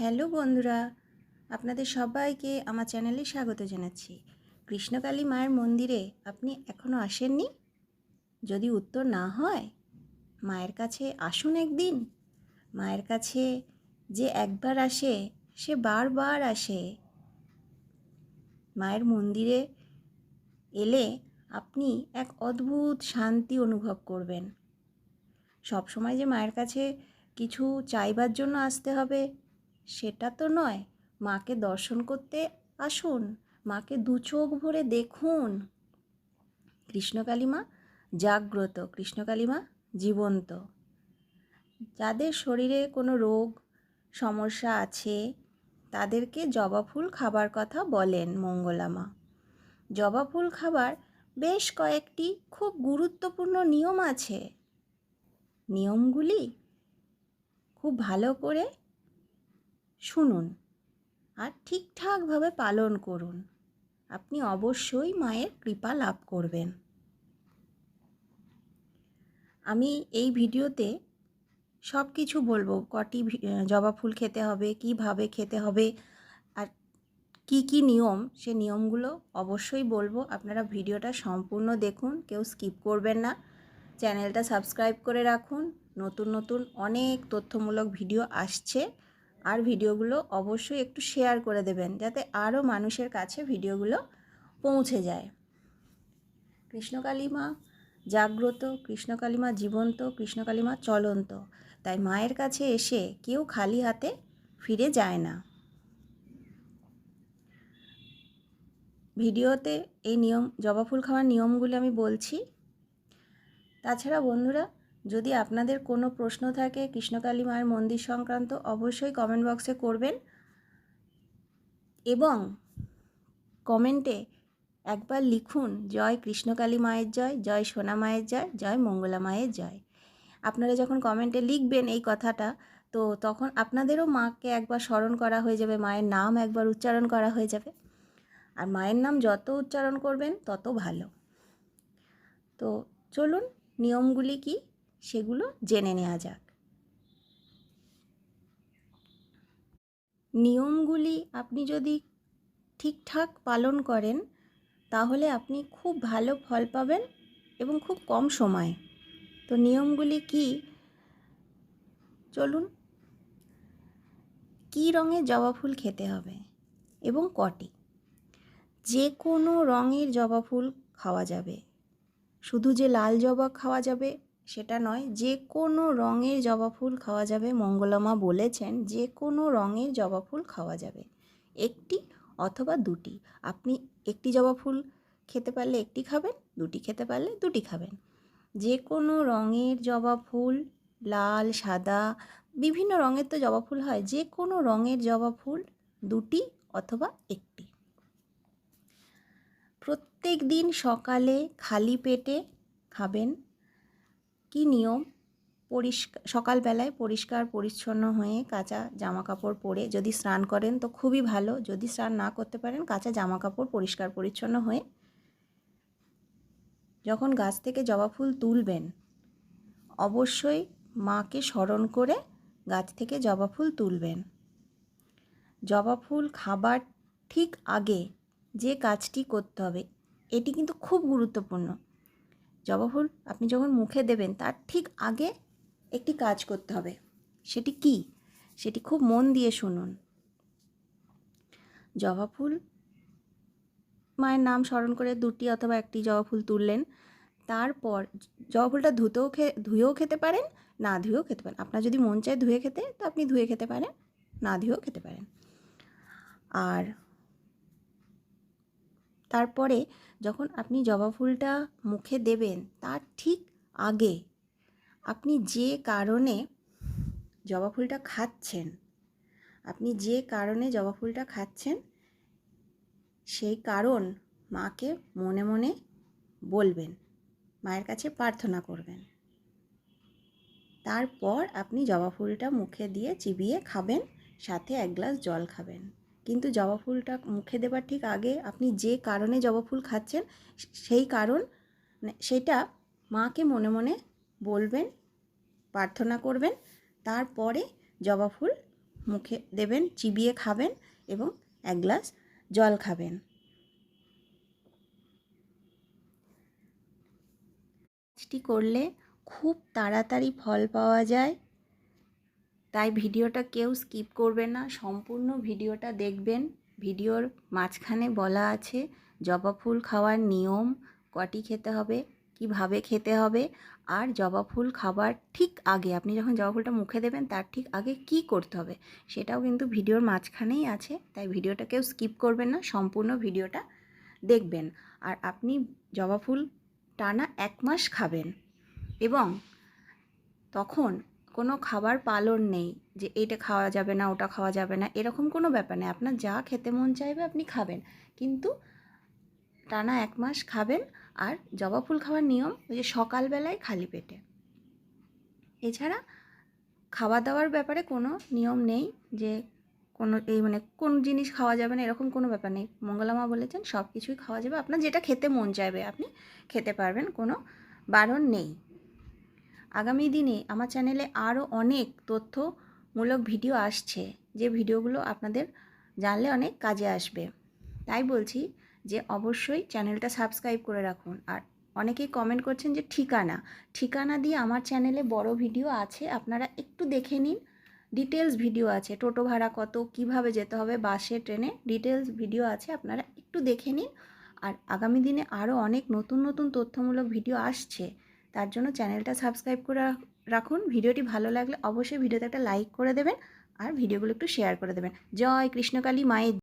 Hello বন্ধুরা, আপনাদের সবাইকে আমার চ্যানেলে স্বাগত জানাচ্ছি। কৃষ্ণকালী মায়ের মন্দিরে আপনি এখনও আসেননি? যদি উত্তর না হয়, মায়ের কাছে আসুন একদিন। মায়ের কাছে যে একবার আসে, সে বারবার আসে। মায়ের মন্দিরে এলে আপনি এক অদ্ভুত শান্তি অনুভব করবেন। সবসময় যে মায়ের কাছে কিছু চাইবার জন্য আসতে হবে সেটা তো নয়। মাকে দর্শন করতে আসুন। মাকে দু চোখ ভরে দেখুন। কৃষ্ণকালী মা, জাগ্রত। কৃষ্ণকালী মা, জীবন্ত। যাদের শরীরে কোনো রোগ, সমস্যা আছে, তাদেরকে জবা ফুল খাবার কথা বলেন মঙ্গলামা জবা ফুল খাবার বেশ কয়েকটি খুব গুরুত্বপূর্ণ নিয়ম আছে। নিয়মগুলি খুব ভালো করে শুনুন আর ঠিকঠাকভাবে পালন করুন। আপনি অবশ্যই মায়ের কৃপা লাভ করবেন। আমি এই ভিডিওতে সব কিছু বলব। কটি জবা ফুল খেতে হবে, কীভাবে খেতে হবে, আর কি কি নিয়ম, সে নিয়মগুলো অবশ্যই বলব। আপনারা ভিডিওটা সম্পূর্ণ দেখুন, কেউ স্কিপ করবেন না। চ্যানেলটা সাবস্ক্রাইব করে রাখুন। নতুন নতুন অনেক তথ্যমূলক ভিডিও আসছে। আর ভিডিওগুলো অবশ্যই একটু শেয়ার করে দেবেন, যাতে আরও মানুষের কাছে ভিডিওগুলো পৌঁছে যায়। কৃষ্ণকালী মা জাগ্রত কৃষ্ণকালী মা জীবন্ত কৃষ্ণকালী মা চলন্ত। তাই মায়ের কাছে এসে কেউ খালি হাতে ফিরে যায় না। ভিডিওতে এই নিয়ম, জবা ফুল খাওয়ার নিয়মগুলি আমি বলছি। তাছাড়া বন্ধুরা যদি আপনাদের কোনো প্রশ্ন থাকে কৃষ্ণকালী মায়ের মন্দির সংক্রান্ত, অবশ্যই কমেন্ট বক্সে করবেন। এবং কমেন্টে একবার লিখুন, জয় কৃষ্ণকালী মায়ের জয় জয় সোনা মায়ের জয় জয় মঙ্গলা মায়ের জয়। আপনারা যখন কমেন্টে লিখবেন এই কথাটা, তো তখন আপনাদেরও মাকে একবার স্মরণ করা হয়ে যাবে, মায়ের নাম একবার উচ্চারণ করা হয়ে যাবে। আর মায়ের নাম যত উচ্চারণ করবেন, তত ভালো। তো চলুন, নিয়মগুলি কি? সেগুলো জেনে নেওয়া যাক। নিয়মগুলি আপনি যদি ঠিকঠাক পালন করেন, তাহলে আপনি খুব ভালো ফল পাবেন এবং খুব কম সময়ে। তো নিয়মগুলি কি? চলুন। কী রঙের জবা ফুল খেতে হবে এবং কটি? যে কোনো রঙের জবা ফুল খাওয়া যাবে। শুধু যে লাল জবা খাওয়া যাবে সেটা নয়, যে কোনো রঙের জবা ফুল খাওয়া যাবে, মঙ্গলামা বলেছেন, যে কোনো রঙের জবা ফুল খাওয়া যাবে। একটি অথবা দুটি। আপনি একটি জবা ফুল খেতে পারলে একটি খাবেন, দুটি খেতে পারলে দুটি খাবেন। যে কোনো রঙের জবা ফুল, লাল, সাদা, বিভিন্ন রঙের তো জবা ফুল হয়, যে কোনো রঙের জবা ফুল, দুটি অথবা একটি। প্রত্যেক দিন সকালে খালি পেটে খাবেন কি নিয়ম? পরিষ্কার সকালবেলায় পরিষ্কার, পরিচ্ছন্ন হয়ে কাঁচা জামা কাপড় পরে যদি স্নান করেন তো খুবই ভালো। যদি স্নান না করতে পারেন কাঁচা জামা কাপড় পরিষ্কার, পরিচ্ছন্ন হয়ে যখন গাছ থেকে জবা ফুল তুলবেন, অবশ্যই মাকে স্মরণ করে গাছ থেকে জবা ফুল তুলবেন। জবা ফুল খাবার ঠিক আগে যে কাজটি করতে হবে, এটি কিন্তু খুব গুরুত্বপূর্ণ। জবা ফুল আপনি যখন মুখে দেবেন, তার ঠিক আগে একটি কাজ করতে হবে। সেটি কি? সেটি খুব মন দিয়ে শুনুন। জবা ফুল মায়ের নাম স্মরণ করে দুটি অথবা একটি জবা ফুল তুললেন। তারপর জবা ফুলটা ধুতেও খে, ধুয়েও খেতে পারেন, না ধুয়েও খেতে পারেন। আপনার যদি মন চায় ধুয়ে খেতে, তো আপনি ধুয়ে খেতে পারেন, না ধুয়েও খেতে পারেন। আর তারপরে যখন আপনি জবা ফুলটা মুখে দেবেন তার ঠিক আগে আপনি যে কারণে জবা ফুলটা খাচ্ছেন, আপনি যে কারণে জবা ফুলটা খাচ্ছেন, সেই কারণ মাকে মনে মনে বলবেন, মায়ের কাছে প্রার্থনা করবেন। তারপর আপনি জবা ফুলটা মুখে দিয়ে চিবিয়ে খাবেন, সাথে এক গ্লাস জল খাবেন। কিন্তু জবা ফুলটা মুখে দেবার ঠিক আগে আপনি যে কারণে জবা ফুল খাচ্ছেন সেই কারণ মানে সেটা মাকে মনে মনে বলবেন, প্রার্থনা করবেন, তারপরে জবা ফুল মুখে দেবেন, চিবিয়ে খাবেন এবং এক গ্লাস জল খাবেন। কাজটি করলে খুব তাড়াতাড়ি ফল পাওয়া যায়। তাই ভিডিওটা কেউ স্কিপ করবেন না, সম্পূর্ণ ভিডিওটা দেখবেন। ভিডিওর মাঝখানে বলা আছে, জবা ফুল খাওয়ার নিয়ম কটি খেতে হবে, কীভাবে খেতে হবে, আর জবা ফুল খাবার ঠিক আগে, আপনি যখন জবা ফুলটা মুখে দেবেন, তার ঠিক আগে কি করতে হবে, সেটাও কিন্তু ভিডিওর মাঝখানেই আছে, তাই ভিডিওটা কেউ স্কিপ করবেন না, সম্পূর্ণ ভিডিওটা দেখবেন। আর আপনি জবা ফুল টানা এক মাস খাবেন এবং তখন কোনো খাবার পালন নেই যে এটা খাওয়া যাবে না, ওটা খাওয়া যাবে না, এরকম কোনো ব্যাপার নেই। আপনার যা খেতে মন চাইবে আপনি খাবেন। কিন্তু টানা এক মাস খাবেন আর জবা ফুল খাওয়ার নিয়ম ওই যে সকালবেলায় খালি পেটে। এছাড়া খাওয়া দাওয়ার ব্যাপারে কোনো নিয়ম নেই যে কোনো এই মানে কোন জিনিস খাওয়া যাবে না, এরকম কোনো ব্যাপার নেই। মঙ্গলামা বলেছেন সব কিছুই খাওয়া যাবে। আপনার যেটা খেতে মন চাইবে আপনি খেতে পারবেন, কোনো বারণ নেই। আগামী দিনে আমার চ্যানেলে আরও অনেক তথ্যমূলক ভিডিও আসছে, যে ভিডিওগুলো আপনাদের জানলে অনেক কাজে আসবে। তাই বলছি যে অবশ্যই চ্যানেলটা সাবস্ক্রাইব করে রাখুন। আর অনেকেই কমেন্ট করছেন যে ঠিকানা। ঠিকানা দিয়ে আমার চ্যানেলে বড় ভিডিও আছে, আপনারা একটু দেখে নিন। ডিটেলস ভিডিও আছে, টোটো ভাড়া কত, কীভাবে যেতে হবে, বাসে, ট্রেনে ডিটেলস ভিডিও আছে, আপনারা একটু দেখে নিন। আর আগামী দিনে আরও অনেক নতুন নতুন তথ্যমূলক ভিডিও আসছে। তার জন্য চ্যানেলটা সাবস্ক্রাইব করে রাখুন। ভিডিওটি ভালো লাগলে অবশ্যই ভিডিওতে একটা লাইক করে দেবেন আর ভিডিওগুলো একটু শেয়ার করে দেবেন। জয় কৃষ্ণকালী মায়ের